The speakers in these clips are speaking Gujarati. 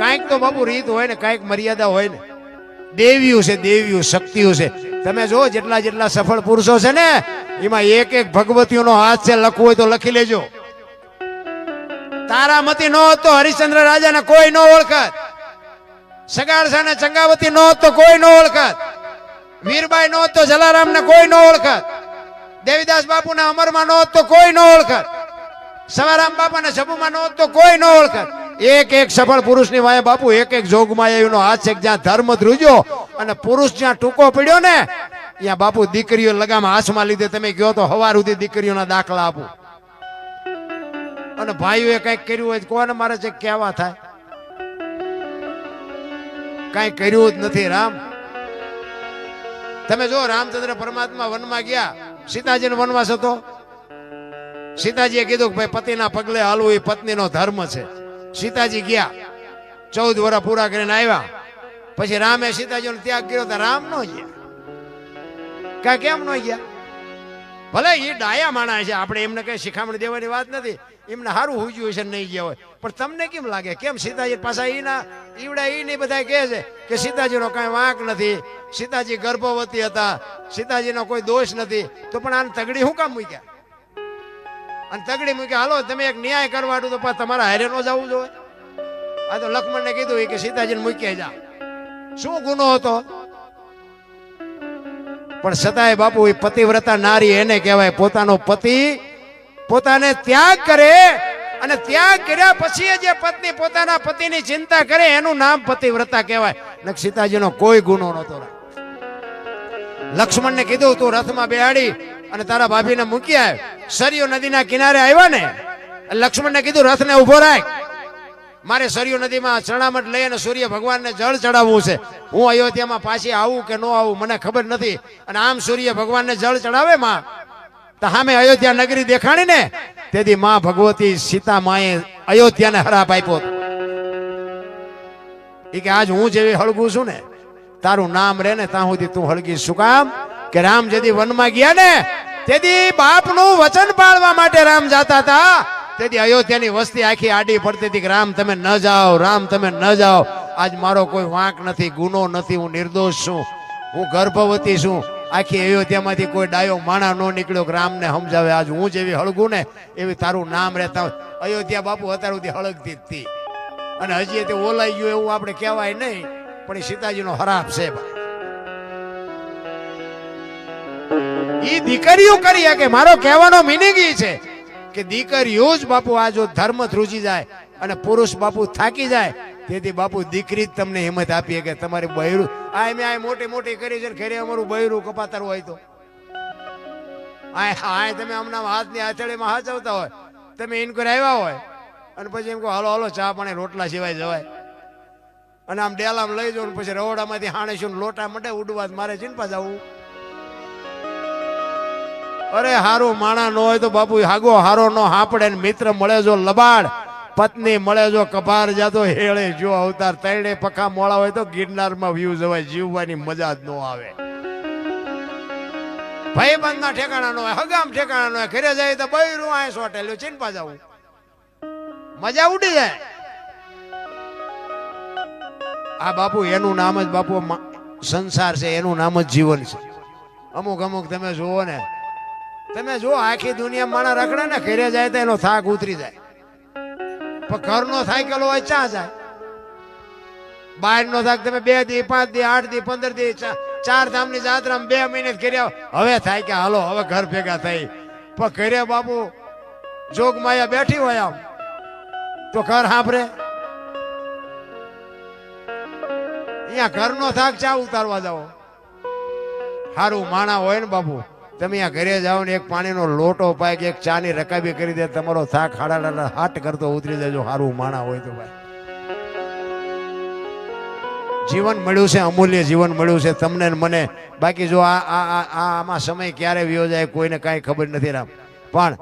કાંઈક તો બાપુ રીત હોય ને, કાંઈક મર્યાદા હોય ને. દેવીયું છે, દેવીયું શક્તિઓ છે. તમે જો જેટલા જેટલા સફળ પુરુષો છે ને, એમાં એક એક ભગવતીઓનો હાથ છે, લખવું હોય તો લખી લેજો. તારામતી નો હતો હરિશ્ચંદ્ર રાજાને કોઈ નો ઓળખત. સગાડસા ને ચંગાવતી નો હતો કોઈ નો ઓળખત. વીરબાઈ નો હતો જલારામને કોઈ નો ઓળખત. દેવીદાસ બાપુ ના અમરમાં નો હતો કોઈ નો ઓળખત. સવારામ બાપા ને સબુમાં નો હતો કોઈ નો ઓળખત. એક એક સફળ પુરુષની વાય બાપુ, એક એક જોગમાં એનો હાથ છે જ્યાં ધર્મ ધ્રુજો અને પુરુષ જ્યાં ટૂંકો પડ્યો ને, ત્યાં બાપુ દીકરીઓ લગામ હાથમાં લીધે. તમે ગયો તો હવાર સુધી દીકરીઓના દાખલા આપો. અને ભાઈઓએ કંઈક કર્યું હોય કોને મારે છે કેવા થાય? કઈ કર્યું જ નથી રામ. તમે જો રામચંદ્ર પરમાત્મા વનમાં ગયા, સીતાજીનો વનવાસ હતો. સીતાજીએ કીધું કે ભાઈ પતિના પગલે હાલવું એ પત્નીનો ધર્મ છે. સીતાજી ગયા. ચૌદ વર્ષ પૂરા કરીને આવ્યા. પછી રામે સીતાજીનો ત્યાગ કર્યો તો રામ નો ગયા. કા કેમ નો ગયા? ભલે એ ડાયા માણા છે, આપણે એમને કઈ શિખામણ દેવાની વાત નથી. એમને સારું હુજ્યું છે નહીં ગયા હોય. પણ તમને કેમ લાગે? કેમ સીતાજી પાછા એના ઈવડા એ નહીં બધા કહે છે કે સીતાજીનો કાંઈ વાંક નથી. સીતાજી ગર્ભવતી હતા. સીતાજીનો કોઈ દોષ નથી. તો પણ આને તગડી શું કામ મૂક્યા? અને તગડી મૂકી, હાલો, તમે એક ન્યાય કરવાનું તો પાછા તમારા હારે નો જવું જોઈએ. આ તો લક્ષ્મણને કીધું કે, સીતાજીને મૂકી જા. શું ગુનો હતો? પણ છતાંય બાપુ એ પતિવ્રતા નારી એને કહેવાય, પોતાનો પતિ પોતાને ત્યાગ કરે અને ત્યાગ કર્યા પછી જે પત્ની પોતાના પતિની ચિંતા કરે, એનું નામ પતિવ્રતા કહેવાય. ને સીતાજીનો કોઈ ગુનો નહોતો લક્ષ્મણને કીધું, તું રથમાં બેહાડી અને તારા ભાભીને મૂકી આવ. સરયુ નદીના કિનારે આવ્યા ને લક્ષ્મણને કીધું, રથને ઊભો રાખ. મારે સરયુ નદીમાં ચણામટ લઈ અને સૂર્ય ભગવાનને જળ ચડાવવું છે. હું અયોધ્યામાં પાછી આવું કે ન આવું, મને ખબર નથી. અને આમ સૂર્ય ભગવાનને જળ ચડાવે માં. તો સામે અયોધ્યા નગરી દેખાણી ને, તેથી માં ભગવતી સીતા માએ અયોધ્યાને હરાપ આપ્યો એ કે, આજ હું જેવી હળગું છું ને, તારું નામ રે ને, ત્યાં સુધી તું હળગી શું કામ કે રામ જેથી વનમાં ગયા ને તેથી બાપનું વચન પાળવા માટે રામ જાતા હતા. તેથી અયોધ્યાની વસ્તી આખી આડી પડતી હતી રામ, તમે ન જાઓ, રામ, તમે ન જાઓ. આજ મારો કોઈ વાંક નથી, ગુનો નથી, હું નિર્દોષ છું. હું ગર્ભવતી છું. આખી અયોધ્યામાંથી કોઈ ડાયો માણા ન નીકળ્યો કે, રામને સમજાવે, આજ હું જેવી હળગું ને, એવી તારું નામ રહેતા અયોધ્યા બાપુ અત્યાર સુધી હળગતી હતી. અને હજી તે ઓલાઈ ગયું એવું આપણે કહેવાય નહીં, પણ એ સીતાજીનો હરાપ છે ઈ દીકરીઓ કરી શકે. મારો કહેવાનો મિનિંગ ઈ છે કે દીકરીઓ જ બાપુ આ જો ધર્મ ધ્રુજી જાય અને પુરુષ બાપુ થાકી જાય, તેથી બાપુ દીકરી જ તમને હિંમત આપીએ કે તમારે બહેરું આ મેં આ મોટી મોટી કરી છે ને અમારું બહેરું કપાતર હોય તો. આ આ તમે હમણાં હાથની આચળીમાં હાચવતા હોય. તમે ઇન્કર આવ્યા હોય અને પછી એમ કહો, હાલો હાલો, ચા પાણી રોટલા સિવાય જવાય. અને આમ ડેલામાં લઈ જાઉં ને પછી રવડામાંથી હાણે છું લોટા મટે ઉડવા મારે મારે ચિંપા જવું અરે હારું, માણા નો હોય તો બાપુ, હાગો હારો નો હાપડે મિત્ર મળે જો લબાડ. પત્ની મળે જો કભાર જાતો, હેળે જો અવતાર. તૈણે પખા મોળા હોય તો ગિરનારમાં વ્યૂ જવાય, જીવવાની મજા જ ન આવે. ભાઈબંધ ના ઠેકાણા નો હગામ ઠેકાણા નો હોય, ઘરે જાય તો બૈરું આય સોટેલું ચિંપા જવું મજા ઉડી જાય. આ બાપુ, એનું નામ જ બાપુ, સંસાર છે, એનું નામ જ જીવન છે. અમુક અમુક તમે જુઓ ને તમે જો આખી દુનિયા માણા રખડે ને, ઘેરે જાય તો એનો થાક ઉતરી જાય. પણ ઘરનો સાયકલ હોય, ચા જાય. બહાર નો થાક તમે બે દી, પાંચ દી, આઠ દી, પંદર દી ચાર ધામની જાત્રામાં બે મહિને ઘેરે હવે થાય કે હાલો, હવે ઘર ભેગા થઈ. પણ ઘેરે બાપુ જોગ માયા બેઠી હોય આમ. તો ઘર સાંભળે. અહીંયા ઘરનો થાક ચા ઉતારવા જાઓ. સારું માણા હોય ને બાપુ. તમે અહીંયા ઘરે જાઓ ને એક પાણીનો લોટો પાય કે એક ચાની રકાબી કરી દે, તમારો થાક હાડા હાટ કરતો ઉતરી જજો. સારું માણા હોય તો ભાઈ. જીવન મળ્યું છે, અમૂલ્ય જીવન મળ્યું છે. તમને મને. બાકી જો આ આ, આ- આ, આમાં સમય ક્યારે વ્યો જાય કોઈને કાંઈ ખબર નથી રામ. પણ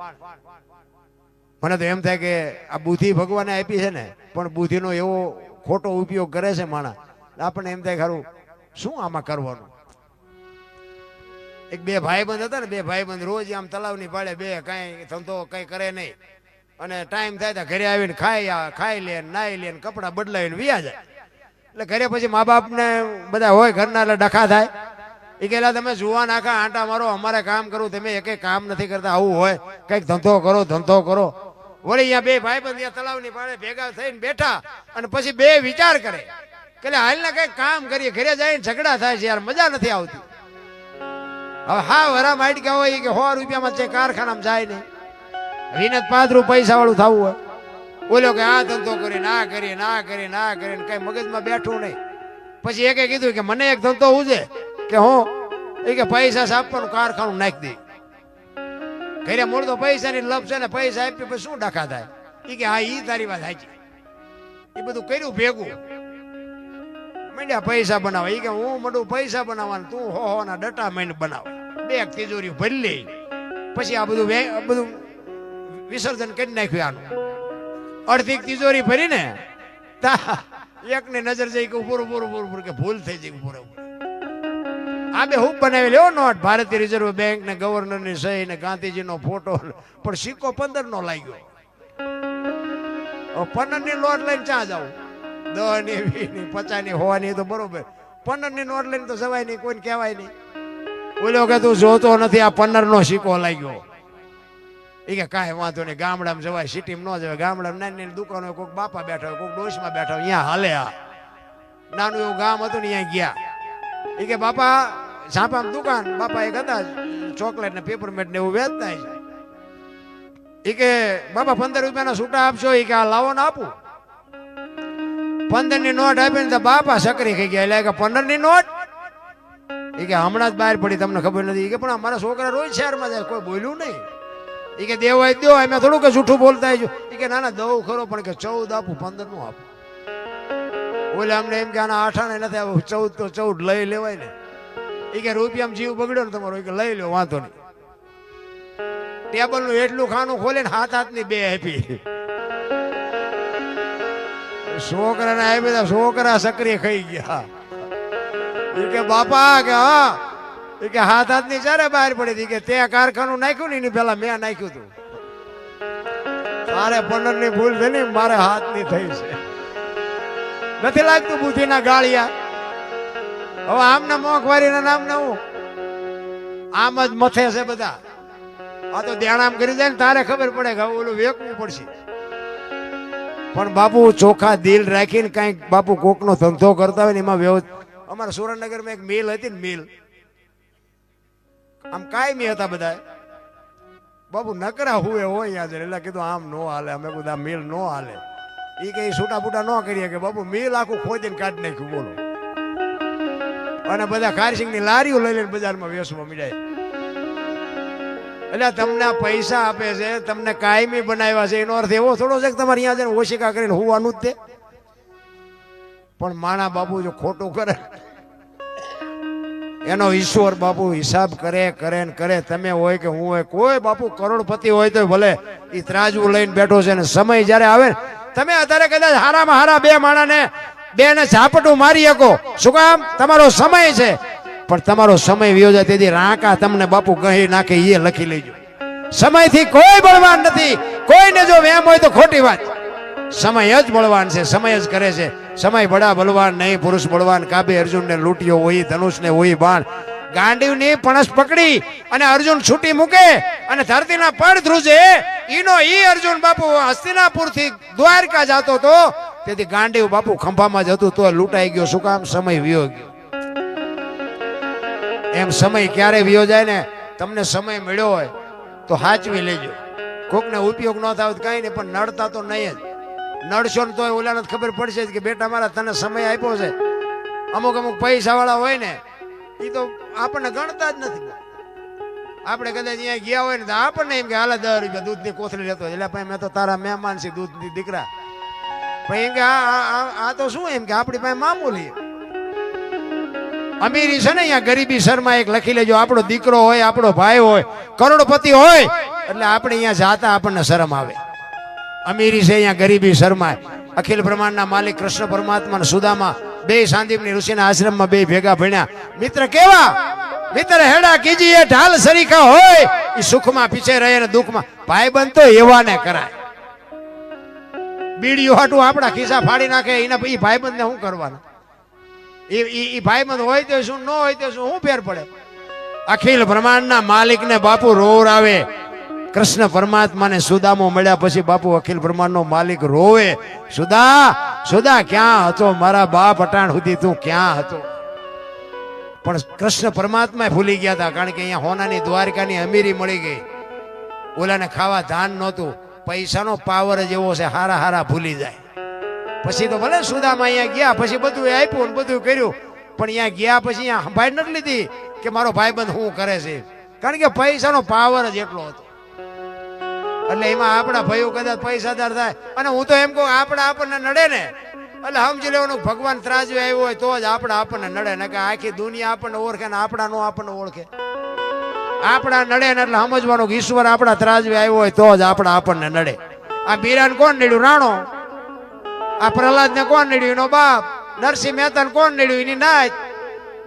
મને તો એમ થાય કે આ બુદ્ધિ ભગવાને આપી છે ને, પણ બુદ્ધિનો એવો ખોટો ઉપયોગ કરે છે માણા. આપણને એમ થાય ખરું શું આમાં કરવાનું? એક બે ભાઈબંધ હતા ને, બે ભાઈબંધ રોજ આમ તલાવની પાડે બે, કાંઈ ધંધો કઈ કરે નહીં. અને ટાઈમ થાય તો ઘરે આવીને ખાઈ ખાઈ લે ને નાઈ લે ને કપડાં બદલાવીને વ્યા જાય. એટલે ઘરે પછી મા બાપને બધા હોય ઘરના, એટલે ડખા થાય. એ કહેલા, તમે જુવા નાખા આંટા મારો, અમારે કામ કરવું, તમે એક કામ નથી કરતા, આવું હોય. કંઈક ધંધો કરો ધંધો કરો. વળી અહીંયા બે ભાઈ બંધ તળાવની પાડે ભેગા થઈને બેઠા અને પછી બે વિચાર કરે. કે હાલના કંઈક કામ કરીએ, ઘરે જઈને ઝઘડા થાય છે યાર, મજા નથી આવતી. હવે હા, વરા માઇટકા હોય કે સો રૂપિયામાં છે કારખાનામાં જાય નહીં વિનત પાંચ પૈસા વાળું થવું હોય. બોલ્યો કે આ ધંધો કરી, ના કરી ના કરી ના કરી કઈ મગજમાં બેઠું નહીં. પછી એકે કીધું કે મને એક ધંધો ઉજે કે હું, એ કે પૈસા આપવાનું કારખાનું નાખી દે. ઘરે મૂળ તો પૈસાની લપ છે ને પૈસા આપી પછી શું ડખા થાય? એ કે હા એ તારી વાત સાચી. એ બધું કર્યું, ભેગું. મંડ્યા પૈસા બનાવે. એ કે હું મોટું પૈસા બનાવવાનું, તું હો હો ના ડટા માંડ બનાવે. બે તિજોરી ભરી લે પછી આ બધું બધું વિસર્જન કરી નાખ્યું આનું. અડધી તિજોરી ભરીને, તા, એકની નજર જઈ કે પૂરું પૂરું પૂરું પૂરું કે ભૂલ થઈ જઈ પૂરે આ બે હું બનાવી લેવો નોટ. ભારતીય રિઝર્વ બેંક ને ગવર્નરની સહી ને ગાંધીજી નો ફોટો પણ સિક્કો પંદર નો લાગ્યો. પંદરની લોટ લઈને ચા જાવ દસની ની હોવાની તો બરોબર. પંદર નોટ લઈને તો જવાય નહીં, કોઈને કહેવાય નહીં. બોલ્યો કે તું જોતો નથી, આ પંદર નો સિક્કો લાગ્યો. એ કે કાંઈ વાંધો નહીં, ગામડામાં જવાય, સિટીમાં ન જવાય, ગામડામાં નાની નાની દુકાનો, કોઈક બાપા બેઠા હોય, કોઈક ડોશમાં બેઠા હોય અહીંયા હાલે આ. નાનું એવું ગામ હતું ને અહીંયા ગયા. એ કે બાપા, ઝાપામાં દુકાન, બાપા એક હતા ચોકલેટ ને પેપરમેટ ને એવું વેચતા છે એ કે બાપા પંદર રૂપિયાના છૂટા આપશો એ કે આ લાવો ને આપું. પંદરની નોટ આપીને તો બાપા સકરી ખાઈ ગયા. એટલે કે પંદરની નોટ? એ કે હમણાં જ બહાર પડી, તમને ખબર નથી. કે પણ અમારા છોકરા રોજ શહેરમાં જાય, કોઈ બોલ્યું નહીં. એ કે દેવાય દો અમે થોડું કે જૂઠું બોલતા હોય એ કે ના ના, દઉં ખરો, પણ કે ચૌદ આપું પંદરનું આપું. ઓલે અમને એમ કે આના આઠાણે નથી આવું, ચૌદ તો ચૌદ લઈ લેવાય ને. એ કે રૂપિયામાં જીવ બગડ્યો ને તમારો એ કે લઈ લો વાંધો નહીં. ટેબલનું એટલું ખાનું ખોલે ને હાથ હાથની બે આપી. છોકરાને આવી તો છોકરા સક્રિય ખાઈ ગયા. એ કે, બાપા, કે હા. એ કે, હાથ હાથની ચારે બહાર પડી હતી. કે, તે કારખાનું નાખ્યું ને એની પેલા મેં નાખ્યું હતું તારે પંદરની ભૂલ છે ને, મારે હાથની થઈ છે. નથી લાગતું બુદ્ધિના ગાળિયા? હવે આમના મોંઘવારીના નામ ને હું? આમ જ મથે છે બધા. આ તો ધ્યાન આમ કરી જાય ને તારે ખબર પડે કે ઓલું વેકવું પડશે. પણ બાપુ ચોખા દિલ રાખીને કાંઈક બાપુ કોકનો ધંધો કરતા હોય ને એમાં વ્યવ અમારા સુરેન્દ્રનગરમાં એક મિલ હતી ને મિલ. આમ કાયમી હતા બધા બાપુ નકરા હુએ હોય યાદ એટલે કીધું આમ નો હાલે, અમે બધા મિલ નો હાલે. એ કઈ છૂટા બૂટા ન કરીએ કે બાપુ મિલ આખું ખોદીને કાઢી નાખ્યું બોલો. અને બધા ખારસિંગની લારીઓ લઈ લઈને બજારમાં વેચવા મળ્યા એટલે તમને પૈસા આપે છે, તમને કાયમી બનાવ્યા છે, એનો અર્થ એવો થોડો છે કે તમારે અહીંયા જઈને ઓશિકા કરીને હોવાનું જ તે. પણ માણા બાપુ જો ખોટું કરે, એનો ઈશ્વર બાપુ હિસાબ કરે કરે ને કરે, તમે હોય કે હું હોય, કોઈ બાપુ કરોડપતિ હોય તો ભલે એ ત્રાજવું લઈને બેઠો છે ને સમય જ્યારે આવે ને, તમે અત્યારે કદાચ હારામાં હારા બે માણાને બે ને ઝાપટું મારી શકો. શું કામ? તમારો સમય છે. પણ તમારો સમય વ્યો જાય તેથી રાંકા તમને બાપુ કહી નાખે એ લખી લેજો. સમયથી કોઈ બળવાન નથી. કોઈને જો વેમ હોય તો ખોટી વાત. સમય જ બળવાન છે, સમય જ કરે છે. સમય બડા બળવાન નહીં, પુરુષ બળવાન. કાબે અર્જુનને લૂંટ્યો હોય, ધનુષને હોય, બાણ. ગાંડીવની પણસ પકડી અને અર્જુન છૂટી મૂકે અને ધરતીના પડ ધ્રુજે. ઈનો ઈ અર્જુન બાપુ હસ્તિનાપુરથી દ્વારકા જતો તો તેથી ગાંડીવ બાપુ ખંભામાં જતું તો લૂંટાઈ ગયો. શું કામ? સમય વિયો ગયો. એમ સમય ક્યારે વ્યો જાય ને, તમને સમય મળ્યો હોય, તો હાચવી લેજો. કોકને ઉપયોગ ન થાય કઈ નહીં, પણ નડતા તો નહીં જ. નડશો ને તોય ઓલાને ખબર પડશે કે બેટા મારા, તને સમય આપ્યો છે. અમુક અમુક પૈસા વાળા હોય ને એ તો આપણને ગણતા જ નથી. આપણે કદાચ અહીંયા ગયા હોય ને, તો આપણને એમ કે, હાલ દસ રૂપિયા દૂધની કોથળી લેતો. એટલે ભાઈ, મેં તો તારા મહેમાન છે દૂધની દીકરા. ભાઈ, એમ કે આ તો શું એમ કે, આપણી પાસે મામૂલી. અમીરી છે ને અહીંયા ગરીબી શર્મા એક લખી લેજો, આપણો દીકરો હોય, આપણો ભાઈ હોય, કરોડપતિ હોય, એટલે આપણે અહીંયા જાતા આપણને શરમ આવે. અમીરી છે અહીંયા ગરીબી શર્મા અખિલ બ્રહ્માંડના માલિક કૃષ્ણ પરમાત્મા સુદામા બે સાંદીપની ઋષિના આશ્રમમાં બે ભેગા ભણ્યા. મિત્ર કેવા? મિત્ર હેડા કીજી, એ ઢાલ સરીખા હોય એ સુખમાં પીછે રહે ને દુઃખમાં. ભાઈબંધ તો એવાને કરાય. બીડીયું હાટું આપણા ખિસ્સા ફાડી નાખે, એના ભાઈ બંધ ને શું કરવાના? એ એ ભાઈબંધ હોય તો શું, ન હોય તો શું શું ફેર પડે. અખિલ બ્રહ્માંડના માલિકને બાપુ રોર આવે. કૃષ્ણ પરમાત્માને સુદામો મળ્યા પછી બાપુ અખિલ બ્રહ્માંડનો માલિક રોવે. સુદા સુદા, ક્યાં હતો? મારા બાપ અટાણ સુધી તું ક્યાં હતો? પણ કૃષ્ણ પરમાત્મા ભૂલી ગયા હતા, કારણ કે અહીંયા હોનાની દ્વારકાની અમીરી મળી ગઈ. ઓલાને ખાવા ધાન નહોતું. પૈસાનો પાવર જ એવો છે, હારા હારા ભૂલી જાય. પછી તો ભલે સુદામાં અહીંયા ગયા, પછી બધું આપ્યું બધું કર્યું. પણ અહીંયા ગયા પછી અહીંયા સંભાળ નથી લીધી કે મારો ભાઈબંધ શું કરે છે. કારણ કે પૈસાનો પાવર જ એટલો હતો. એટલે એમાં આપણા ભાઈઓ કદાચ પૈસાદાર થાય. અને હું તો એમ કહું, આપણા આપણને નડે ને. એટલે સમજી લેવાનું ભગવાન ત્રાજવે આવ્યો હોય તો જ આપણા આપણને નડે. ને કે આખી દુનિયા આપણને ઓળખે ને આપણા નો આપણને ઓળખે. આપણા નડે ને એટલે સમજવાનું કે ઈશ્વર આપણા ત્રાજવે આવ્યો હોય તો જ આપણા આપણને નડે. આ બીરાને કોણ નડ્યું? રાણો. આ પ્રહલાદ ને કોણ નડ્યું? એનો બાપ. નરસિંહ મહેતા ને કોણ નડ્યું? એની નાચ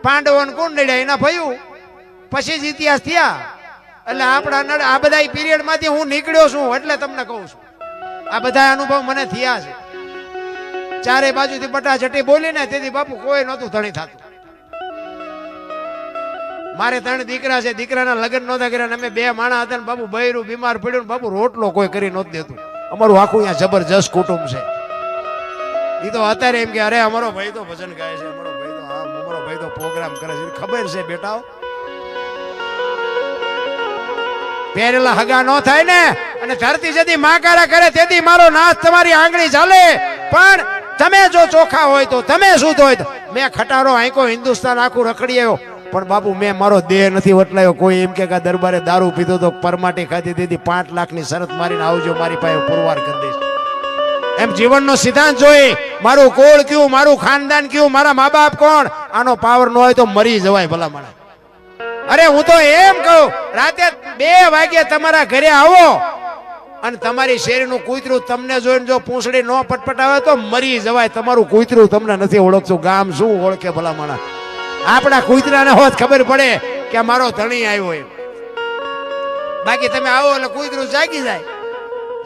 પાંડવો ને કોણ નડ્યા? એના ભયું. પછી જ ઇતિહાસ થયા. એટલે આપણા નડ આ બધા પીરિયડમાંથી હું નીકળ્યો છું એટલે તમને કહું છું. આ બધા અનુભવ મને થયા છે. ચારે બાજુથી બટા બોલીને તેથી બાપુ કોઈ નહોતું, ધણી થતું. મારે ત્રણ દીકરા છે. દીકરાના લગ્ન નહોતા કર્યા અમે બે માણા હતા ને બાપુ બૈરું બીમાર પડ્યું બાપુ રોટલો કોઈ કરી નહોતું દેતું. અમારું આખું અહીંયા જબરજસ્ત કુટુંબ છે. તો અત્યારે એમ કે, અરે, અમારો ભાઈ તો ભજન ગાય છે, અમારો ભાઈ તો આમ અમારો ભાઈ તો પ્રોગ્રામ કરે છે. ખબર છે, બેટા. પહેરેલા હગા નો થાય ને, અને ધરતી જતી માકારા કરે તેથી મારો નાશ તમારી આંગળી ચાલે. પણ તમે જો ચોખા હોય તો, તમે શુદ્ધ હોય તો. મેં ખટારો આંકો હિન્દુસ્તાન આખું રખડી આવ્યો. પણ બાપુ, મેં મારો દેહ નથી વટલાયો. કોઈ એમ કે કે દરબારે દારૂ પીધો તો પરમાટી ખાધી દીધી પાંચ લાખની શરત મારીને આવજો, મારી પાસે પુરવાર કરી દઈશ. એમ જીવનનો સિદ્ધાંત જોઈ મારું કોળ કયું, મારું ખાનદાન કયું, મારા મા બાપ કોણ? આનો પાવર ન હોય તો મરી જવાય ભલા મને અરે હું તો એમ કહું, રાતે બે વાગ્યે તમારા ઘરે આવો અને તમારી શેરીનું કૂતરું તમને જોઈને જો પૂંછડી ન પટપટાવે તો મરી જવાય. તમારું કૂતરું તમને નથી ઓળખતું. ગામ શું ઓળખે ભલા માણસ? આપણા કૂતરાને હોત ખબર પડે કે મારો ધણી આવ્યો એમ. બાકી તમે આવો એટલે કૂતરું જાગી જાય.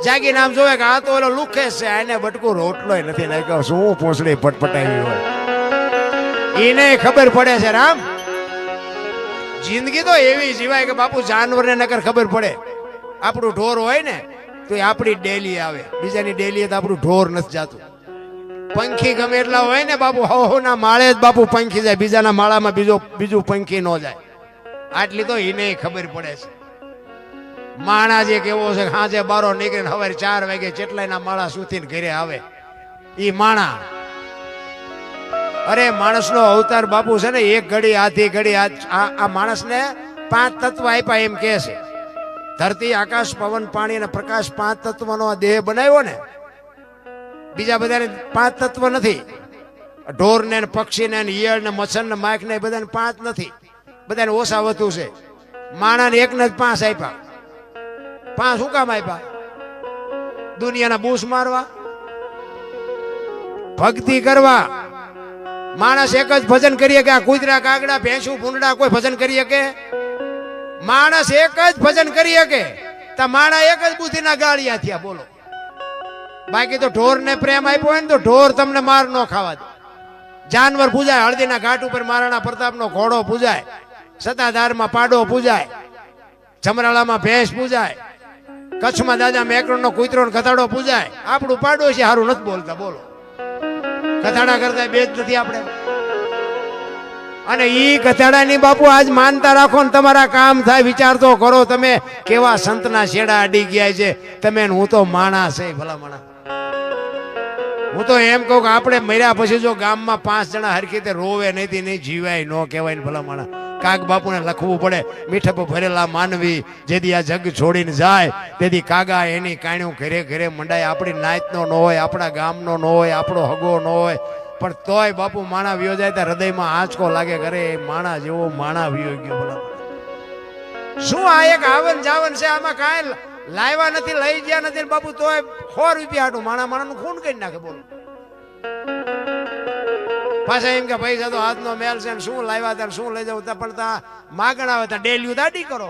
જાગીને આમ જોવે કે આ તો ઓલો લુખે છે એને બટકું રોટલોય નથી નાખ્યો. શું પોસડી પટપટાવી હોય? એને ખબર પડે છે રામ. જિંદગી તો એવી જીવાય કે બાપુ જાનવરને નકર ખબર પડે. આપણું ઢોર હોય ને, તો એ આપણી ડેલી આવે. બીજાની ડેલી તો આપણું ઢોર નથી જાતું. પંખી ગમે એટલા હોય ને બાપુ હો ના માળે જ બાપુ પંખી જાય. બીજાના માળામાં બીજો, બીજું પંખી ન જાય. આટલી તો એને ખબર પડે છે. માણા જે કેવો છે સાંજે બારો નીકળીને હવે ચાર વાગે ચેટલાયના માળા સુધીને ઘરે આવે. ઈ માણા. અરે, માણસનો અવતાર બાપુ છે ને, એક ઘડી, આધી ઘડી, આ- માણસને પાંચ તત્વ આપ્યા એમ કે છે. ધરતી, આકાશ, પવન, પાણી અને પ્રકાશ પાંચ તત્વનો આ દેહ બનાવ્યો ને, બીજા બધાને પાંચ તત્વ નથી. ઢોરને પક્ષીને ઈયળ ને મચ્છર ને માખ ને બધાને પાંચ નથી. બધાને ઓછા વધુ છે. માણાને એકને જ પાંચ આપ્યા. પાંચ શું કામ આપ્યા દુનિયાના બૂસ મારવા? ભક્તિ કરવા? માણસ એક જ ભજન કરીએ કે આ કુતરા કાગડા, ભેંસું ભૂંડા કોઈ ભજન કરીએ કે? માણસ એક જ ભજન કરીએ કે? તા માણા એક જ બુદ્ધિના ગાળિયા થયા, બોલો. બાકી તો ઢોર ને પ્રેમ આપ્યો હોય ને તો ઢોર તમને માર ન ખાવા દે. જાનવર પૂજાય હળદીના ઘાટ ઉપર મહારાણા પ્રતાપનો ઘોડો પૂજાય સતાધારમાં પાડો પૂજાય, જમરાળામાં ભેંસ પૂજાય કચ્છમાં દાદા મેકરણનો કૂતરો કથાડો પૂજાય. આપણું પાડોશી સારું નથી બોલતા, બોલો. કથાડા કરતા બે જ નથી આપણે. અને ઈ કથાડાની બાપુ આજ માનતા રાખો ને તમારા કામ થાય, વિચાર તો કરો તમે કેવા સંતના છેડા અડી ગયા છે. તમે હું તો માણસ છે, ભલા માણા. હું તો એમ કહું કે આપણે મર્યા પછી જો ગામમાં પાંચ જણા હરખી રીતે રોવે નહીં નહીં જીવાય, ન કહેવાય ને ભલા કાગ બાપુને લખવું પડે. મીઠપ ભરેલા માનવી જેથી આ જગ છોડીને જાય તેથી કાગા એની કાણ્યું ઘરે ઘરે મંડાય. આપણી નાતનો ન હોય, આપણા ગામનો ન હોય, આપણો હગો ન હોય. પણ તોય બાપુ માણા વ્યો જાય ત્યાં હૃદયમાં આંચકો લાગે ઘરે માણા જેવો માણા વ્યો ગયો બોલા શું આ એક આવન જાવન છે? આમાં કાંઈ લાવ્યા નથી, લઈ ગયા નથી બાપુ તોય સો રૂપિયા હાટું માણા માણાનું ખૂન કરી નાખે બોલો. પાછા એમ કે પૈસા તો હાથનો મેલ છે શું લાવ્યા ત્યાં શું લઈ જવું? ત્યાં પણ ત્યાં માગણ આવે ત્યાં ડેલી દાડી કરો.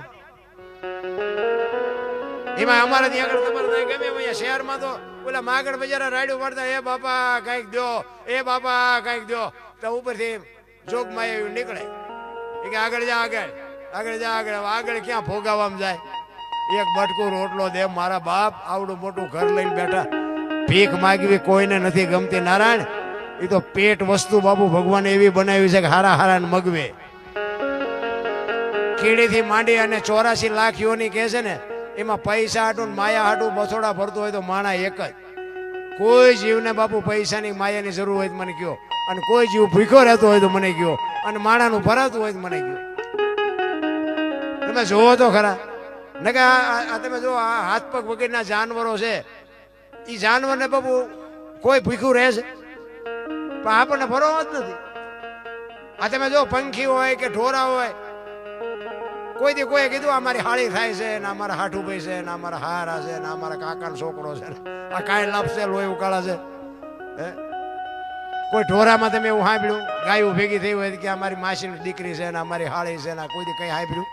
એમાં અમારે ત્યાં આગળ તમારે થાય, ગમે અહીંયા શહેરમાં તો ઓલા માગણ બજારા રાડ્યું મારતા એ બાપા, કંઈક દો એ બાપા, કંઈક દો તો ઉપરથી જોગમાં એવું નીકળે. એ કે, આગળ જા, આગળ આગળ જા, આગળ આગળ ક્યાં ભોગાવવામાં જાય? એક બટકો રોટલો દે, મારા બાપ આવડું મોટું ઘર લઈને બેઠા. ભીખ માગવી કોઈને નથી ગમતી, નારાયણ એ તો પેટ વસ્તુ બાપુ ભગવાને એવી બનાવી છે કે હારા હારા ને મગવે. કીડીથી માંડી અને ચોરાસી લાખ યોની કહે છે ને, એમાં પૈસા હાટું માયા હાટું બસોડા ભરતું હોય તો માણા એક જ. કોઈ જીવને બાપુ પૈસાની માયાની જરૂર હોય તો મને કયો. અને કોઈ જીવ ભૂખ્યો રહેતો હોય તો મને કયો. અને માણાનું ભરાતું હોય તો મને કયો. તમે જોવો તો ખરા. ને કે આ તમે જો આ હાથ પગ વગેરેના જાનવરો છે. એ જાનવરને બાપુ કોઈ ભૂખ્યું રહે છે? પણ આપણને ભરવા જ નથી. આ તમે જો પંખી હોય કે ઢોરા હોય કોઈ દી કોઈ કીધું, આ મારી હાળી થાય છે, ને અમારા હાઠું ભાઈ છે, ને અમારા હારા છે, ને અમારા મારા કાકાનો છોકરો છે આ કાંઈ લાપસે લોહી ઉકાળા છે. હે? કોઈ ઢોરામાં તમે એવું સાંભળ્યું ગાયું ભેગી થઈ હોય કે આ મારી માસીની દીકરી છે, ને અમારી હાળી છે, ને કોઈ દી કઈ સાંભળ્યું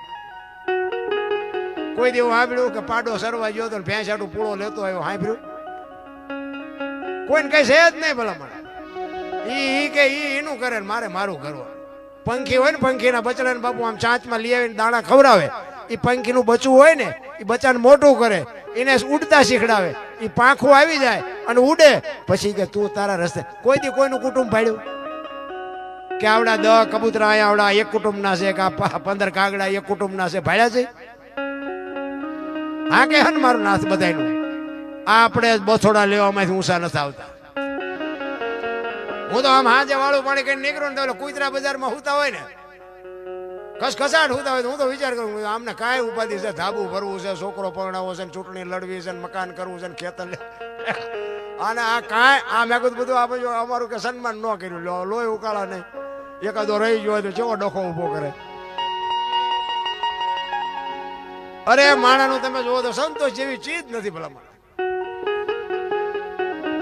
કોઈ દી એવું સાંભળ્યું કે પાડો સરવા ગયો તો ભેંસ હાટું પૂળો લેતો આવ્યો સાંભળ્યું કોઈને કઈ છે જ નહીં ભલા મને ઈ કે ઈ એનું કરે ને મારે મારું કરવું પંખી હોય ને પંખીના બચડાને બાપુ આમ ચાંચમાં લઈ આવીને દાણા ખવડાવે. એ પંખીનું બચવું હોય ને એ બચ્ચાને મોટું કરે. એને ઉડતા શીખડાવે. એ પાંખું આવી જાય અને ઉડે. પછી કે તું તારા રસ્તે કોઈ દી કોઈનું કુટુંબ ભાડ્યું? કે આવડા દ કબૂતરા અહીંયા આવડા, એક કુટુંબના છે કે પંદર કાગડા, એક કુટુંબના છે, ભાડ્યા છે? હા કે હન મારું નાથ બધાયનું? આ આપણે બથોડા લેવામાંથી ઊંચા નથી આવતા. હું તો આમ હાજે વાળું પાણી કઈ નીકળું ને તો કુતરા બજારમાં હુતા હોય ને, ખસખસાટ હુતા હોય તો હું તો વિચાર કરું આમને કાંઈ ઉપાધિ છે, ધાબુ ભરવું છે, છોકરો પરણાવો છે ચૂંટણી લડવી છે મકાન કરવું છે ખેતર અને આ કાંઈ, આ મેં કીધું બધું આપણે અમારું કે સન્માન ન કર્યું. લો, લોહી ઉકાળા નહીં. એકાદો રહી ગયો તો કેવો ડોખો ઊભો કરે. અરે માણાનું તમે જોવો તો સંતોષ જેવી ચીજ નથી ભલા માણસ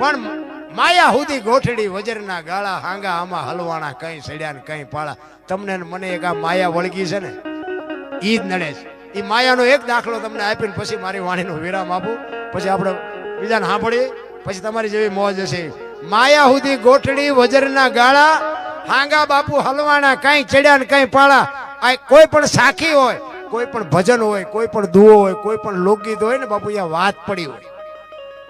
પણ માયા સુધી ગોઠડી વજરના ગાળા હાંગા આમાં હલવાણા કઈ સડ્યા ને કઈ પાળા. તમને મને એક આ માયા વળગી છે ને, ઈ જ નડે છે. એ માયાનો એક દાખલો તમને આપીને પછી મારી વાણીનો વિરામ આપું. પછી આપણે બીજાને સાંભળીએ. પછી તમારી જેવી મોજ હશે. માયા સુધી ગોઠડી વજરના ગાળા, હાંગા બાપુ હલવાણા કઈ ચડ્યા ને કઈ પાળા. આ કોઈ પણ સાખી હોય, કોઈ પણ ભજન હોય, કોઈ પણ દુઓ હોય, કોઈ પણ લોકગીત હોય ને બાપુ, અહીંયા વાત પડી હોય.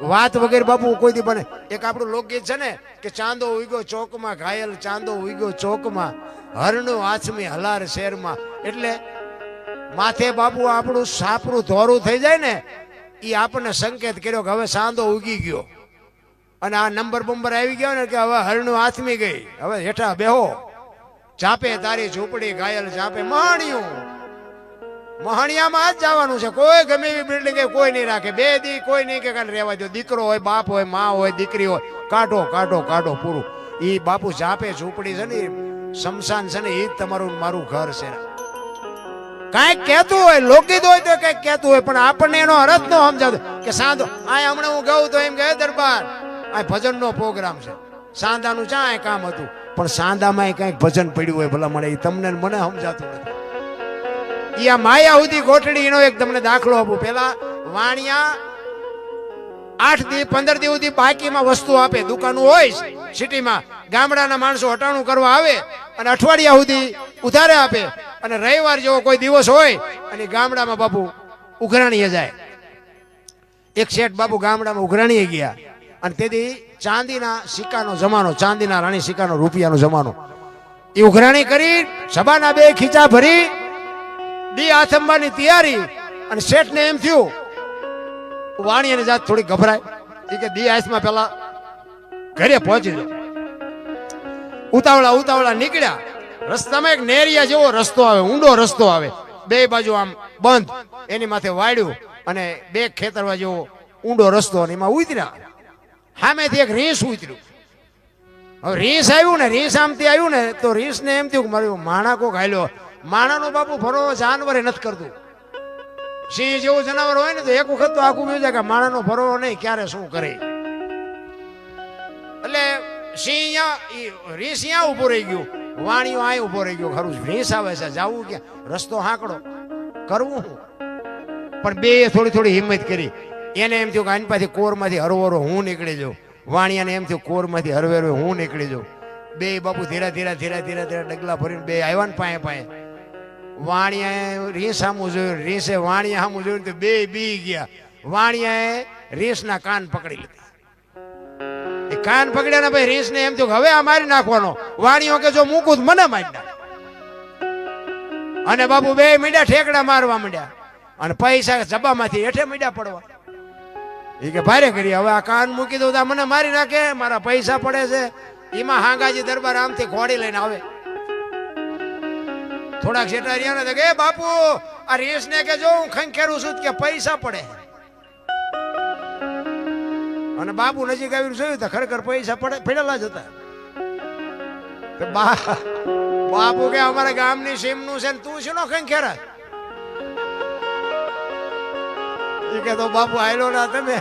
વાત વગેરે બાપુ કોઈ દી બને. એક આપણું લોકગીત છે ને, કે ચાંદો ઉગ્યો ચોકમાં, ઘાયલ ચાંદો ઉગ્યો ચોકમાં, હરણો આછમી હલાર શેરમાં. એટલે માથે બાપુ આપણું સાપરું ધોરું થઈ જાય ને એ આપણને સંકેત કર્યો કે હવે સાંદો ઉગી ગયો. અને આ નંબર બંબર આવી ગયો ને કે હવે હરણું આથમી ગઈ. હવે હેઠા બેહો. ચાપે તારી ઝૂંપડી ઘાયલ ચાપે મહાણિયું મહાણિયામાં જ જવાનું છે. કોઈ ગમે એવી બિલ્ડિંગ કોઈ નહીં રાખે. બે દી કોઈ નહીં કે કાલે રહેવા દો. દીકરો હોય, બાપ હોય, મા હોય, દીકરી હોય. કાઢો કાઢો કાઢો પૂરું. એ બાપુ જાપે, ઝૂંપડી છે ને શમશાન છે ને એ જ તમારું મારું ઘર છે. કાંઈક કહેતું હોય, લોકગીત હોય તો કંઈક કહેતું હોય, પણ આપણને એનો અર્થ ન સમજાતો. કે સાંધો આ હમણાં હું ગઉં તો એમ કહે દરબાર. આ ભજનનો પ્રોગ્રામ છે. સાંધાનું ચાય કામ હતું? પણ સાંધામાં કંઈક ભજન પડ્યું હોય ભલા મળે એ તમને મને સમજાતું નથી. ઈ આ માયા સુધી ગોઠડી, એનો એક તમને દાખલો આપું. પેલા વાણિયા આઠ દી, પંદર દી સુધી બાકીમાં વસ્તુ આપે. દુકાનો હોય સિટીમાં. ગામડાના માણસો હટાણું કરવા આવે અને અઠવાડિયા સુધી ઉધારે આપે. અને રવિવાર જેવો કોઈ દિવસ હોય અને ગામડામાં બાપુ ઉઘરાણીએ જાય. એક શેઠ બાપુ ગામડામાં ઉઘરાણીએ ગયા. અને તેથી ચાંદીના સિક્કાનો જમાનો, ચાંદીના રાણી સિક્કાનો રૂપિયાનો જમાનો. એ ઉઘરાણી કરી, સભાના બે ખીચા ભરી દી આથંબાની તૈયારી. અને શેઠને એમ થયું વાણી અને જાત થોડી ગભરાય. કે, દી આસમાં પેલા ઘરે પહોંચી જાય ઉતાવળા ઉતાવળા નીકળ્યા. રસ્તામાં એક નેરિયા જેવો રસ્તો આવે, ઊંડો રસ્તો આવે. બે બાજુ આમ બંધ. એની માથે વાડ્યું અને બે ખેતરવા જેવો ઊંડો રસ્તો અને એમાં ઉતર્યા. સામેથી એક રીસ ઉતર્યું. હવે રીંસ આવ્યું ને રીસ આમથી આવ્યું ને, તો રીંસને એમ થયું કે મારું માણા કોક હાલ્યો. માણાનો બાપુ ફરો જાનવરે નથી કરતું. સિંહ જેવું જનાવર હોય ને તો એક વખત તો આખું જોઈ જાય કે માણાનો ફરો નહીં, ક્યારે શું કરે? એટલે સિંહ રીસ ઈ ઊભો રહી ગયું. વાણીઓ આ ઊભો રહી ગયો. ખરું રીસ આવે છે, જવું ક્યાં? રસ્તો હાંકડો. કરવું હું? પણ બે થોડી થોડી હિંમત કરી. એને એમ થયું કે આની પાછી કોરમાંથી હરવરો હું નીકળી જાઉં. વાણિયાને એમ થયું કોરમાંથી હરવેરો હું નીકળી જાઉં. બે બાપુ ધીરા ધીરા ધીરા ધીરા ધીરા ડગલા ભરીને બે આવ્યા ને પાએ પાએ વાણિયાએ રીસ સામું જોયું, રીસે વાણિયા સામું જોયું તો બે બી ગયા. વાણિયાએ રીસના કાન પકડી લીધા. એ કાન પકડ્યા ને ભાઈ રીસને એમ થયું હવે આ મારી નાખવાનો. વાણિયો કે જો મૂકું તો મને મારી નાખ. અને બાપુ બે મીડા ઠેકડા મારવા માંડ્યા. અને પૈસા જબામાંથી હેઠે મીડા પડવા. એ કે ભારે કરી, હવે આ કાન મૂકી દઉં તો મને મારી નાખે, મારા પૈસા પડે છે. એમાં હાંગાજી દરબાર આમથી ઘોડી લઈને આવે. થોડાક શેઠા રહ્યા ને તો કે બાપુ, આ રેસ ને કે જો હું ખંખેરું છું કે પૈસા પડે. અને બાપુ નજીક આવીને જોયું તો ખરેખર પૈસા પડે પડેલા જ હતા. બાપુ કે અમારા ગામની સીમનું છે ને તું શું ખંખેરા? એ કે તો બાપુ આયલો ના તમે.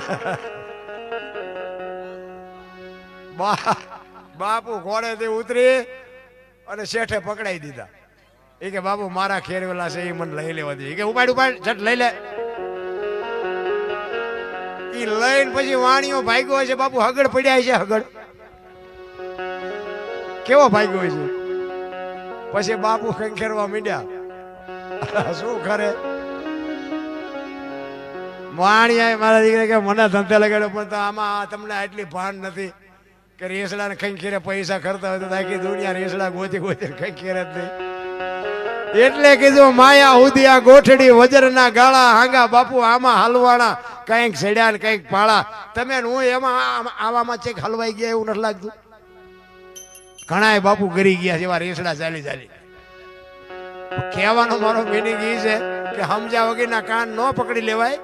બાપુ ઘોડેથી ઉતરી અને શેઠે પકડાઈ દીધા. એ કે બાપુ મારા ખેરવેલા છે, એ મને લઈ લેવા દે. કે, ઉપાડ ઉપાડ, ઝટ લઈ લે. એ લઈને પછી વાણીઓ ભાગ્યો છે બાપુ હગડ પડ્યા છે, હગડ. કેવો ભાગ્યો છે? પછી બાપુ ખંખેરવા મીડ્યા. શું કરે? વાણિયા મારા દીકરા કે મને ધંધે લગાડ્યો પણ આમાં તમને આટલી ભાન નથી કે રેસડા ને ખંખેરે પૈસા ખર્ચા હોય તો આખી દુનિયા રેસડા ગોતી ગોતી ખંખેરે જ નહીં. એટલે કીધું માયા હુદી આ ગોઠડી, વજરના ગાળા, હાંગા, બાપુ, આમાં હાલવાના, કંઈક સડ્યા ને કંઈક પાળા તમે હું એમાં આવામાં ચેક હલવાઈ ગયા એવું નથી લાગતું? ઘણાય બાપુ ગરી ગયા એવા રેસડા ચાલી ચાલી. કહેવાનો મારો મિનિંગ એ છે કે સમજ્યા વગરના કાન ન પકડી લેવાય.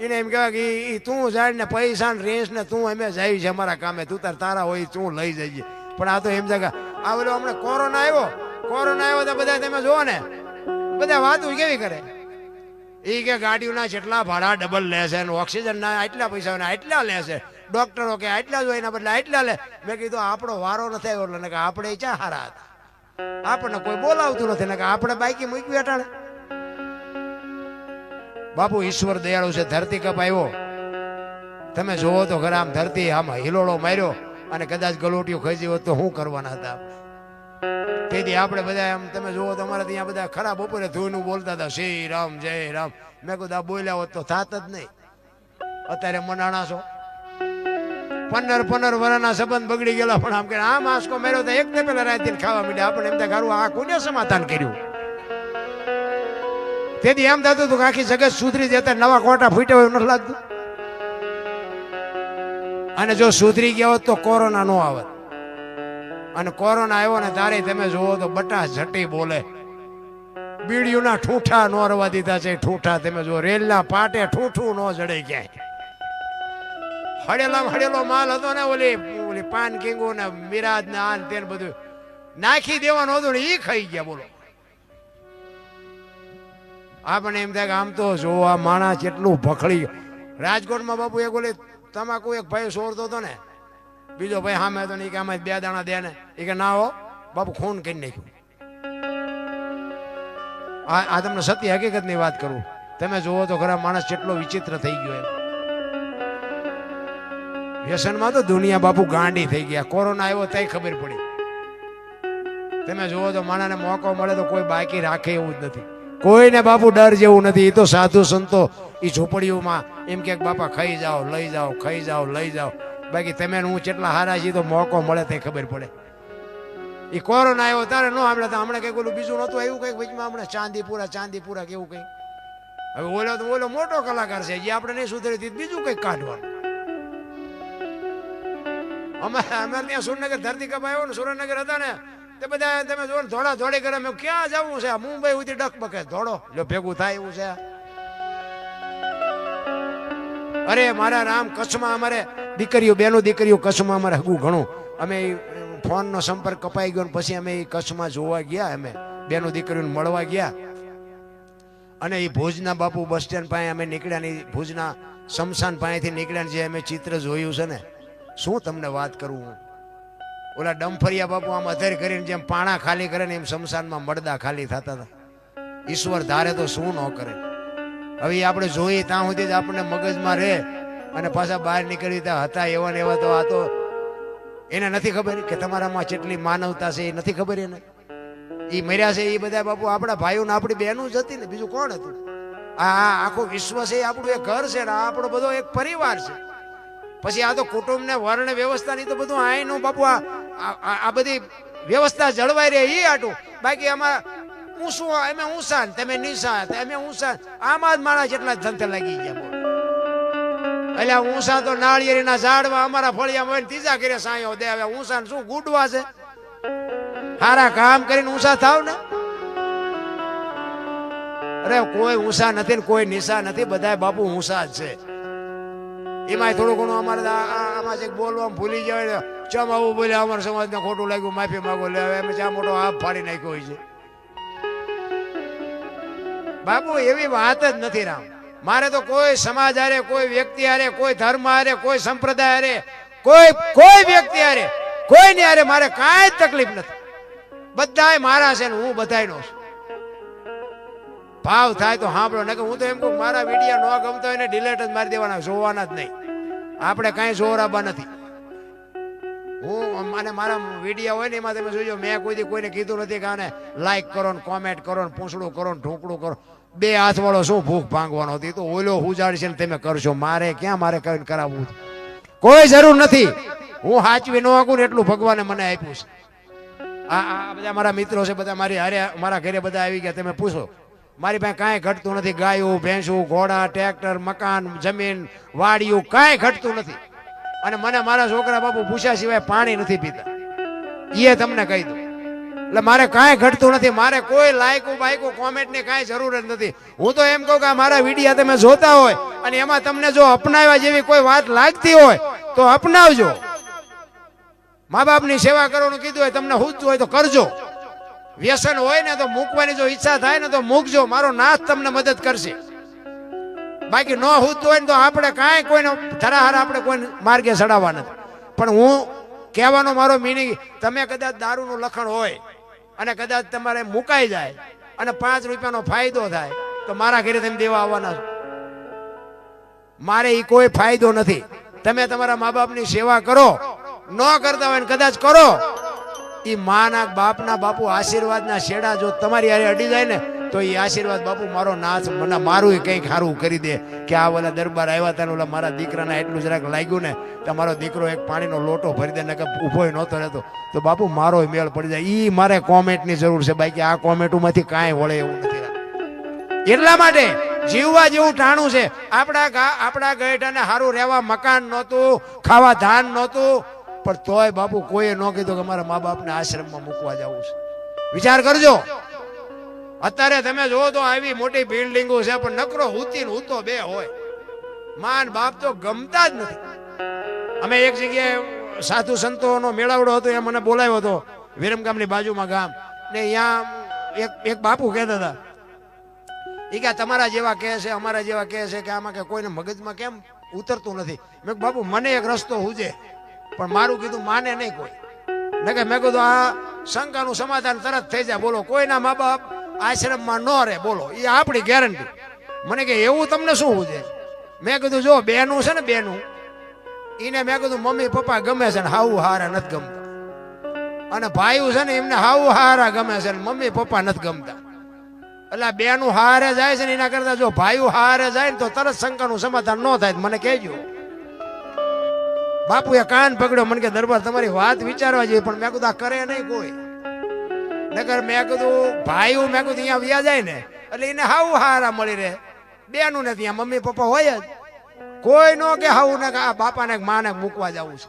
એને એમ કહેવાય કે ઈ તું જાય ને પૈસા ને રેસ ને તું અમે જાય છે અમારા કામે. તું તાર તારા હોય તું લઈ જઈએ પણ આ તો એમ છે આ બધું હમણાં કોરોના આવ્યો. કોરોના આવ્યો બધા તમે જુઓ ને બધા વાતું કેવી કરે? એ કે ગાડીઓના જેટલા ભાડા ડબલ લે છે અને ઓક્સિજનના આટલા પૈસા આટલા લે ડોક્ટરો કે આટલા જ એના બદલે આટલા લે. મેં કીધું, આપણો વારો નથી આવ્યો. એટલે કે આપણે ચા હારા હતા? આપણને કોઈ બોલાવતું નથી. ને કે આપણે બાઈકી મૂકવી અટાણે બાપુ, ઈશ્વર દયાળુ છે, ધરતી કપ આવ્યો તમે જોવો તો ખરા આમ ધરતી આમ હિલોળો માર્યો અને કદાચ ગલોટીઓ ખસી હોત તો શું કરવાના હતા. આપણે? તેથી આપણે બધા એમ, તમે જુઓ તો અમારા ત્યાં બધા ખરા બપોરે ધોઈનું બોલતા હતા શ્રી રામ, જય રામ. મેં કીધું બોલ્યા હોત તો થાત જ નહીં. અત્યારે મનાણા છો. પંદર પંદર વર્ષના સંબંધ બગડી ગયેલા, પણ આમ કે આ માસ્કો મેળ્યો તો એક ને પેલા રાતે ખાવા મીડ્યા. આપણે એમ થાય ખારું આ કોને સમાધાન કર્યું? તેથી એમ થતું હતું કે આખી જગત સુધરી જતા નવા કોટા ફૂટ્યા હોય નથી લાગતું. અને જો સુધરી ગયા હોત તો કોરોના નો આવત. અને કોરોના આવ્યો ને તારે તમે જુઓ તો બટા ઝટી બોલે. બીડીઓના ઠૂઠા નો રવા દીધા છે, ઠૂઠા તમે જુઓ. રેલના પાટે ઠૂઠું ન જડે ક્યાંય. હડેલા હડેલો માલ હતો ને ઓલી ઓલી પાન કિંગો ને મિરાજ ને આ ને તે બધું. નાખી દેવાનું હતું ને એ ખાઈ ગયા બોલો. આપણને એમ થાય કે આમ તો જો આ માણસ એટલું ભખડી. રાજકોટમાં બાપુ એક ઓલી તમાકુ એક ભાઈ સોરતો હતો ને બીજો ભાઈ સામે તો નહીં કે આમાં બે દાણા દે ને. એ કે ના હો, બાપુ ખૂન કરી નાખ્યું. આ આ તમને સત્ય હકીકતની વાત કરું. તમે જુઓ તો ખરા માણસ કેટલો વિચિત્ર થઈ ગયો એમ. વ્યસનમાં તો દુનિયા બાપુ ગાંડી થઈ ગયા. કોરોના આવ્યો તઈ ખબર પડી. તમે જુઓ તો માણાને મોકો મળે તો કોઈ બાકી રાખે એવું જ નથી. કોઈને બાપુ ડર જેવું નથી. એ તો સાધુ સંતો એ ઝૂંપડીઓમાં એમ કે, બાપા, ખાઈ જાઓ, લઈ જાઓ, ખાઈ જાઓ, લઈ જાઓ. બાકી તમે હું કેટલા હારા છીએ તો મોકો મળે તે ખબર પડે. એ કોરોના આવ્યો ત્યારે ન હમણાં તો હમણાં કંઈક ઓલું બીજું નહોતું આવ્યું કંઈક વચમાં? હમણાં ચાંદીપુરા ચાંદીપુરા કેવું કંઈક. હવે ઓલો તો ઓલો મોટો કલાકાર છે. જે આપણે નહીં સુધરી બીજું કંઈક કાઢવાનું. અમે અમે ત્યાં સુરનગર ધરતી કપ આવ્યો ને સુરેન્દ્રનગર હતા ને, તે બધા તમે જો ધોળા ધોળી કરે મેં ક્યાં જવું છે? મુંબઈ સુધી ડકબકે ધોળો. જો ભેગું થાય એવું છે. અરે મારા રામ, કચ્છમાં અમારે દીકરીઓ, બેનો દીકરીઓ કચ્છમાં અમારે હગું ઘણું. અમે ફોનનો સંપર્ક કપાઈ ગયો પછી અમે એ કચ્છમાં જોવા ગયા, અમે બેનો દીકરીઓને મળવા ગયા. અને એ ભુજના બાપુ બસ સ્ટેન્ડ પાસે અમે નીકળ્યા ને ભુજના શમશાન પાસેથી નીકળ્યા જે અમે ચિત્ર જોયું છે ને, શું તમને વાત કરું હું? ઓલા ડમફરિયા બાપુ આમ અધેર કરીને જેમ પાણા ખાલી કરે ને એમ શમશાનમાં મળદા ખાલી થતા હતા. ઈશ્વર ધારે તો શું ન કરે. હવે આપણે જોઈએ ત્યાં સુધી જ આપણને મગજમાં રહે અને પાછા બહાર નીકળી ત્યાં હતા એવા ને એવા તો આ તો એને નથી ખબર કે તમારામાં કેટલી માનવતા છે એ નથી ખબર એને. એ મર્યા છે એ બધા બાપુ આપણા ભાઈઓ ને આપણી બહેનો જ હતી ને, બીજું કોણ હતું? આ આખું વિશ્વ છે આપણું એક ઘર છે ને, આ આપણો બધો એક પરિવાર છે. પછી આ તો કુટુંબ ને વર્ણ વ્યવસ્થાની તો બધું આયનું બાપુ આ, આ- બધી વ્યવસ્થા જળવાઈ રહે એ આટું. બાકી આમાં ઊંસું અમે ઊંસા ને તમે નીસા તમે ઊંસા આમાં જ માણસ જેટલા ધંધે લાગી ગયા. એટલે ઊંસા તો નાળિયેરીના ઝાડવા અમારા ફળિયામાં હોય ને ત્રીજા કરે સાયો દે હવે ઊંસા શું ગુડવા છે? સારા કામ કરીને ઊંસા થાવ ને? અરે કોઈ ઊંસા નથી ને કોઈ નિશા નથી બધા બાપુ ઊંસા જ છે. એમાં થોડું ઘણું અમારે આમાં જે બોલવા ભૂલી જાય ચમ આવું બોલ્યા અમારા સમાજને ખોટું લાગ્યું, માફી માંગો, લે હવે ચા મોટો હાફ ફાડી નાખ્યો હોય છે. બાપુ, એવી વાત જ નથી રામ. મારે તો કોઈ સમાજ હારે, કોઈ વ્યક્તિ હારે, કોઈ ધર્મ હારે, કોઈ સંપ્રદાય હારે, કોઈ કોઈ વ્યક્તિ હારે કોઈ ની હારે મારે કાંઈ તકલીફ નથી. બધાય મારા છે ને હું બધાયનો છું. ભાવ થાય તો સાંભળો ને હું તો એમ કહું મારા વીડિયો ન ગમતો હોય ને ડિલેટ જ મારી દેવાના, જોવાના જ નહીં. આપણે કાંઈ જોરાબા નથી. હું અને મારા વીડિયો હોય ને એમાં તમે જોજો, મેં કોઈ કોઈને કીધું નથી કે આને લાઈક કરો ને કોમેન્ટ કરો ને પૂંછડું કરો ને ઢોકળું કરો. બે હાથવાળો શું ભૂખ ભાંગવાનો હતી? તો ઓલો હુજાડશે ને તમે કરશો. મારે ક્યાં મારે કઈ કરાવવું કોઈ જરૂર નથી. હું હાચવી ન શકું ને એટલું ભગવાને મને આપ્યું છે. આ આ બધા મારા મિત્રો છે, બધા મારી હારે મારા ઘરે બધા આવી ગયા. તમે પૂછો. મારી પાસે કાંઈ ઘટતું નથી. ગાયું, ભેંસું, ઘોડા, ટ્રેક્ટર, મકાન, જમીન વાડિયું કાંઈ ઘટતું નથી. અને મને મારા છોકરા બાપુ પૂછ્યા સિવાય પાણી નથી પીતા. એ તમને કહી દઉં. એટલે મારે કાંઈ ઘટતું નથી. મારે કોઈ લાયકું બાયકું કોમેન્ટની કાંઈ જરૂર જ નથી. હું તો એમ કહું કે મારા વિડીયા તમે જોતા હોય અને એમાં તમને જો અપનાવ્યા જેવી કોઈ વાત લાગતી હોય, તો અપનાવજો. મા બાપની સેવા કરવાનું કીધું હોય, તમને હુજતું હોય તો કરજો. વ્યસન હોય ને તો મૂકવાની જો ઈચ્છા થાય ને તો મૂકજો. મારો નાથ તમને મદદ કરશે. બાકી ન હુજતું હોય ને તો આપણે કાંઈ કોઈને ધરાહાર આપણે કોઈ માર્ગે ચડાવવા નથી. પણ હું કહેવાનો મારો મિનિંગ તમે કદાચ દારૂનું લખણ હોય અને કદાચ તમારે મુકાઈ જાય અને પાંચ રૂપિયાનો ફાયદો થાય, તો મારા ઘરે તમે દેવા આવવાના મારે એ કોઈ ફાયદો નથી. તમે તમારા મા બાપની સેવા કરો, ન કરતા હોય ને કદાચ કરો. એ માના બાપના બાપુ આશીર્વાદના શેડા જો તમારી હારે અડી જાય ને તો એ આશીર્વાદ, બાપુ, મારો નાથ મને મારું કંઈક સારું કરી દે. કે આ ઓલા દરબાર આવ્યા હતા ઓલા મારા દીકરાને એટલું જરાક લાગ્યું ને, તમારો દીકરો એક પાણીનો લોટો ભરી દે ને કે ઊભો નહોતો રહેતો. તો બાપુ, મારો મેળ પડી જાય. એ મારે કોમેન્ટની જરૂર છે, બાકી આ કોમેન્ટોમાંથી કાંઈ વળે એવું નથી એટલા માટે જીવવા જેવું ટાણું છે. આપણા આપણા ગઈઢાને સારું રહેવા મકાન નહોતું, ખાવા ધાન નહોતું. પણ તોય બાપુ, કોઈએ ન કીધું કે મારા મા બાપને આશ્રમમાં મૂકવા જવું છે. વિચાર કરજો. અત્યારે તમે જો તો આવી મોટી બિલ્ડિંગો છે, પણ નકરો હુતી ને હુતો બે હોય. માન બાપ તો ગમતા જ નથી. અમે એક જગ્યાએ સાધુ સંતોનો મેળાવડો હતો એ મને બોલાવ્યો હતો, વિરમગામની બાજુમાં ગામ. ને અહીંયા એક એક બાપુ કહેતા હતા. એ કે તમારા જેવા કહે છે, અમારા જેવા કહે છે કે આમાં કે કોઈને મગજમાં કેમ ઉતરતું નથી. મેં બાપુ, મને એક રસ્તો હુજે. પણ મારું કીધું, માને નહીં કોઈ. ને કે મેં કીધું, આ શંકાનું સમાધાન તરત થઈ જાય. બોલો, કોઈના મા બાપ આશ્રમમાં ન રહે, બોલો, એ આપણી ગેરંટી મને કે એવું તમને શું હુજે? મેં કીધું, જો, બેનું છે ને બેનું એને મેં કીધું, મમ્મી, પપ્પા ગમે છે ને હાવું હારા નથી ગમતા. અને ભાઈઓ છે ને એમને હાવું હારા ગમે છે ને મમ્મી, પપ્પા નથી ગમતા. એટલે બેનું હારે જાય છે ને એના કરતા જો ભાઈઓ હારે જાય ને તો તરત શંકાનું સમાધાન ન થાય મને કહેજો. બાપુએ કાન પકડ્યો, મને કે, દરબાર, તમારી વાત વિચારવા જોઈએ પણ મેં કીધું, આ કરે નહીં કોઈ. નકર મેં કીધું, ભાઈઓ, મેં કીધું, અહીંયા વ્યા જાય ને. એટલે એને હાવ હારા મળી રહે. બેનું ને ત્યાં મમ્મી પપ્પા હોય જ. કોઈ નો કે હાવું ને આ બાપાને માને મૂકવા જવું છે.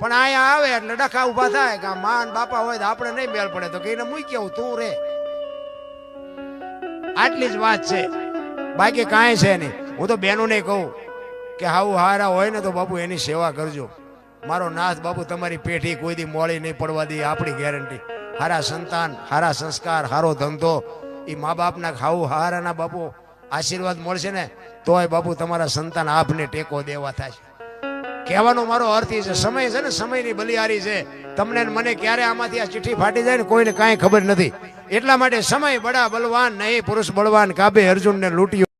પણ અહીંયા આવે એટલે ડખા ઊભા થાય કે આ માન બાપા હોય તો આપણે નહીં મેળ પડે. તો કે એને મૂકી આવું, તું રે. આટલી જ વાત છે. બાકી કાંઈ છે નહીં. હું તો બેનું નહીં કહું કે હાવું હારા હોય ને તો બાપુ એની સેવા કરજો. મારો નાથ બાપુ તમારી પેઢી કોઈ દી મોડી નહીં પડવા દે, આપણી ગેરંટી. હારા સંતાન, હારા સંસ્કાર, હારો ધંધો એ મા બાપના ખાવું હારાના બાપુ આશીર્વાદ મળશે ને, તોય બાપુ તમારા સંતાન આપને ટેકો દેવા થાય કહેવાનો મારો અર્થ એ છે, સમય છે ને, સમયની બલિહારી છે. તમને મને ક્યારે આમાંથી આ ચિઠ્ઠી ફાટી જાય ને, કોઈને કાંઈ ખબર નથી. એટલા માટે સમય બડા બલવાન, નહીં પુરુષ બળવાન, કાબે અર્જુનને લૂંટ્યો.